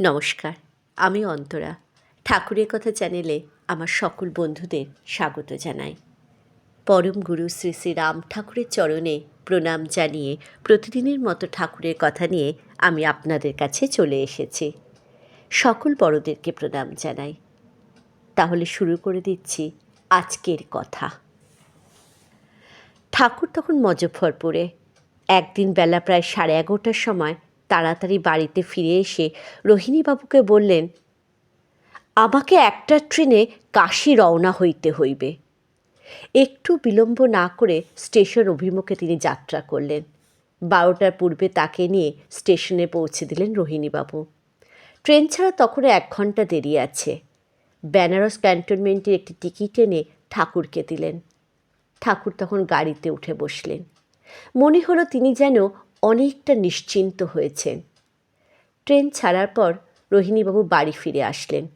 নমস্কার, আমি অন্তরা। ঠাকুরের কথা চ্যানেলে আমার সকল বন্ধুদের স্বাগত জানাই। পরম গুরু শ্রী শ্রী রাম ঠাকুরের চরণে প্রণাম জানিয়ে প্রতিদিনের মতো ঠাকুরের কথা নিয়ে আমি আপনাদের কাছে চলে এসেছি। সকল বড়দেরকে প্রণাম জানাই। তাহলে শুরু করে দিচ্ছি আজকের কথা। ঠাকুর তখন মজফরপুরে। একদিন বেলা প্রায় সাড়ে এগারোটার সময় তাড়াতাড়ি বাড়িতে ফিরে এসে রোহিণীবাবুকে বললেন, আমাকে একটা ট্রেনে কাশি রওনা হইতে হইবে। একটু বিলম্ব না করে স্টেশন অভিমুখে তিনি যাত্রা করলেন। বারোটার পূর্বে তাকে নিয়ে স্টেশনে পৌঁছে দিলেন রোহিণীবাবু। ট্রেন ছাড়া তখন এক ঘণ্টা দেরি আছে। বেনারস ক্যান্টনমেন্টের একটি টিকিট এনে ঠাকুরকে দিলেন। ঠাকুর তখন গাড়িতে উঠে বসলেন। মনে হলো তিনি যেন অনেকটা নিশ্চিন্ত হয়েছেন। ট্রেন ছাড়ার পর রোহিণীবাবু বাড়ি ফিরে আসলেন।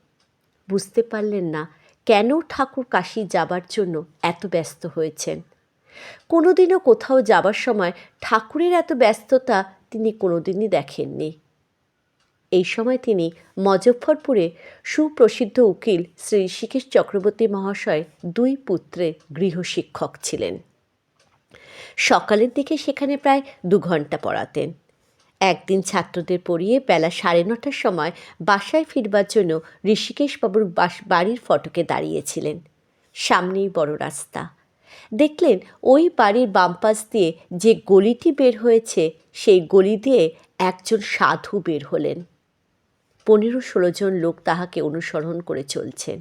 বুঝতে পারলেন না কেন ঠাকুর কাশি যাবার জন্য এত ব্যস্ত হয়েছেন। কোনোদিনও কোথাও যাবার সময় ঠাকুরের এত ব্যস্ততা তিনি কোনোদিনই দেখেননি। এই সময় তিনি মজফ্ফরপুরে সুপ্রসিদ্ধ উকিল শ্রী ঋষিকেশ চক্রবর্তী মহাশয় দুই পুত্রে গৃহশিক্ষক ছিলেন। সকালের দিকে সেখানে প্রায় দু ঘণ্টা পড়াতেন। একদিন ছাত্রদের পড়িয়ে বেলা সাড়ে নটার সময় বাসায় ফিরবার জন্য ঋষিকেশবাবুর বাস, বাড়ির ফটকে দাঁড়িয়েছিলেন। সামনেই বড় রাস্তা। দেখলেন ওই বাড়ির বাম পাশ দিয়ে যে গলিটি বের হয়েছে, সেই গলি দিয়ে একজন সাধু বের হলেন। পনেরো ষোলো জন লোক তাহাকে অনুসরণ করে চলছেন।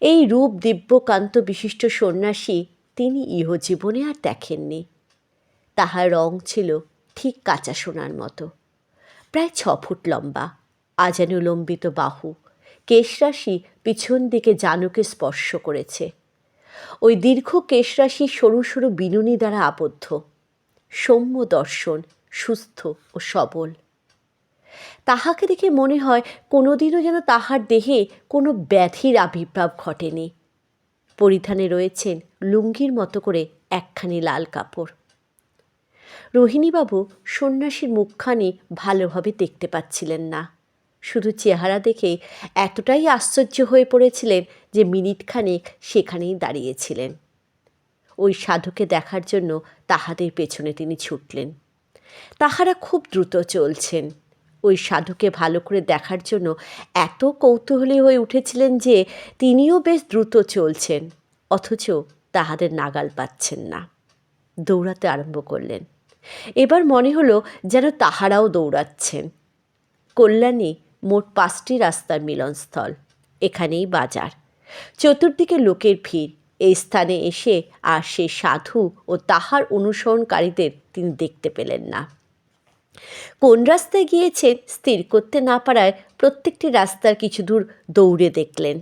এই রূপ দিব্যকান্ত বিশিষ্ট সন্ন্যাসী তিনি ইহজীবনে আর দেখেননি। তাহার রং ছিল ঠিক কাঁচা সোনার মতো। প্রায় ছ ফুট লম্বা, আজানুলম্বিত বাহু, কেশরাশি পিছন দিকে জানুকে স্পর্শ করেছে। ওই দীর্ঘ কেশরাশি সরু সরু বিনুনি দ্বারা আবদ্ধ। সৌম্য দর্শন, সুস্থ ও সবল। তাহাকে দেখে মনে হয় কোনোদিনও যেন তাহার দেহে কোনো ব্যাধির আবির্ভাব ঘটেনি। পরিধানে রয়েছেন লুঙ্গির মতো করে একখানি লাল কাপড়। রোহিণীবাবু সন্ন্যাসীর মুখখানি ভালোভাবে দেখতে পাচ্ছিলেন না। শুধু চেহারা দেখে এতটাই আশ্চর্য হয়ে পড়েছিলেন যে মিনিটখানেক সেখানেই দাঁড়িয়েছিলেন। ওই সাধুকে দেখার জন্য তাহাদের পেছনে তিনি ছুটলেন। তাহারা খুব দ্রুত চলছেন। ওই সাধুকে ভালো করে দেখার জন্য এত কৌতূহলী হয়ে উঠেছিলেন যে তিনিও বেশ দ্রুত চলছেন, অথচ তাহাদের নাগাল পাচ্ছেন না। দৌড়াতে আরম্ভ করলেন। এবার মনে হলো যেন তাহারাও দৌড়াচ্ছেন। কল্যাণী মোট পাঁচটি রাস্তার মিলনস্থল, এখানেই বাজার। চতুর্দিকে লোকের ভিড়, এই স্থানে এসে আর সে সাধু ও তাহার অনুসরণকারীদের তিনি দেখতে পেলেন না। কোন রাস্তায় গিয়েছেন স্থির করতে না পারায় প্রত্যেকটি রাস্তার কিছু দূর দৌড়ে দেখলেন।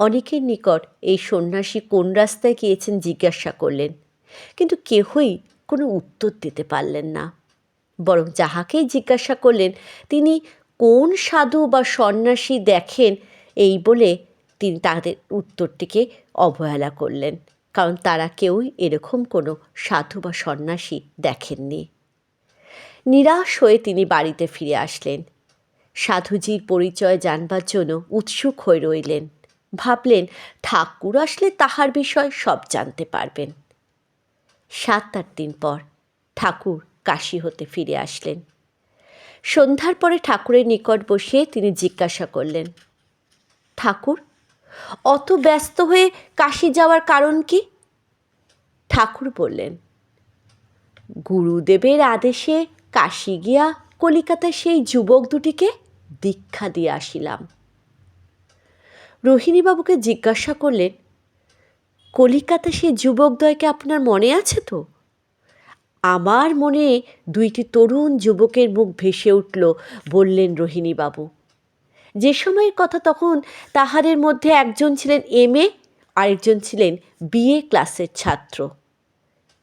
অনেকের নিকট এই সন্ন্যাসী কোন রাস্তায় গিয়েছেন জিজ্ঞাসা করলেন, কিন্তু কেহই কোনো উত্তর দিতে পারলেন না। বরং যাহাকেই জিজ্ঞাসা করলেন, তিনি কোন সাধু বা সন্ন্যাসী দেখেন এই বলে তিনি তাদের উত্তরটিকে অবহেলা করলেন, কারণ তারা কেউই এরকম কোনো সাধু বা সন্ন্যাসী দেখেননি। নিরাশ হয়ে তিনি বাড়িতে ফিরে আসলেন। সাধুজির পরিচয় জানবার জন্য উৎসুক হয়ে রইলেন। ভাবলেন, ঠাকুর আসলে তাহার বিষয় সব জানতে পারবেন। সাত আট দিন পর ঠাকুর কাশি হতে ফিরে আসলেন। সন্ধ্যার পরে ঠাকুরের নিকট বসে তিনি জিজ্ঞাসা করলেন, ঠাকুর, অত ব্যস্ত হয়ে কাশি যাওয়ার কারণ কি? ঠাকুর বললেন, গুরুদেবের আদেশে কাশি গিয়া কলিকাতায় সেই যুবক দুটিকে দীক্ষা দিয়ে আসিলাম। রোহিণীবাবুকে জিজ্ঞাসা করলেন, কলিকাতা সেই যুবকদ্বয়কে আপনার মনে আছে তো? আমার মনে দুইটি তরুণ যুবকের মুখ ভেসে উঠল, বললেন রোহিণীবাবু। যে সময়ের কথা তখন তাহাদের মধ্যে একজন ছিলেন এম এ, আরেকজন ছিলেন বিএ ক্লাসের ছাত্র।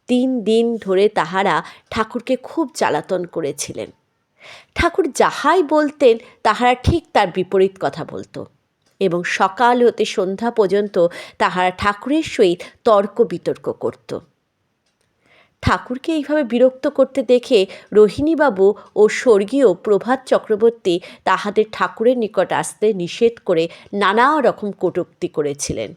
তিন দিন ধরে তাহারা ঠাকুরকে খুব জ্বালাতন করেছিলেন। ঠাকুর যাহাই বলতেন, তাহারা ঠিক তার বিপরীত কথা বলতো এবং সকাল হতে সন্ধ্যা পর্যন্ত তাহারা ঠাকুরের সহিত তর্ক বিতর্ক করত। ঠাকুরকে এইভাবে বিরক্ত করতে দেখে রোহিণীবাবু ও স্বর্গীয় প্রভাত চক্রবর্তী তাহাদের ঠাকুরের নিকট আসতে নিষেধ করে নানা রকম কটুক্তি করেছিলেন।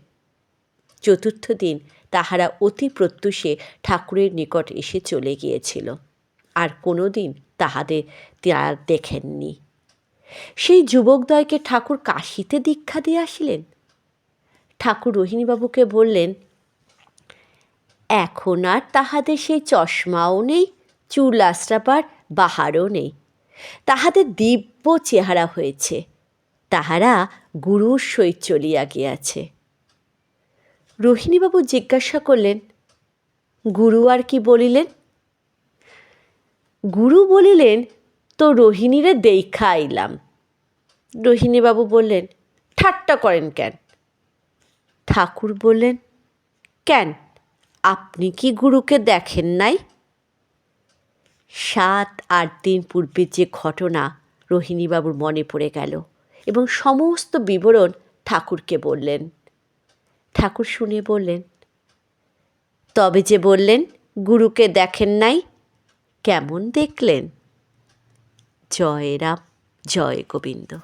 চতুর্থ দিন তাহারা অতি প্রত্যুষে ঠাকুরের নিকট এসে চলে গিয়েছিল। আর কোনো দিন তাহাদের তারা দেখেননি। সেই যুবকদ্বয়কে ঠাকুর কাশিতে দীক্ষা দিয়ে আসিলেন। ঠাকুর রোহিণীবাবুকে বললেন, এখন আর তাহাদের সেই চশমাও নেই, চুল আশ্রাপার বাহারও নেই। তাহাদের দিব্য চেহারা হয়েছে। তাহারা গুরুর সহিত চলিয়া গিয়াছে। রোহিণীবাবু জিজ্ঞাসা করলেন, গুরু আর কি বলিলেন? গুরু বলিলেন, তো রোহিণীরে দেখা আইলাম। রোহিণীবাবু বললেন, ঠাট্টা করেন কেন? ঠাকুর বললেন, কেন? আপনি কি গুরুকে দেখেন নাই? সাত আট দিন পূর্বে যে ঘটনা রোহিণীবাবুর মনে পড়ে গেল এবং সমস্ত বিবরণ ঠাকুরকে বললেন। ঠাকুর শুনে বললেন, তবে যে বললেন, গুরুকে দেখেন নাই, কেমন দেখলেন? জয় রাম, জয় গোবিন্দ।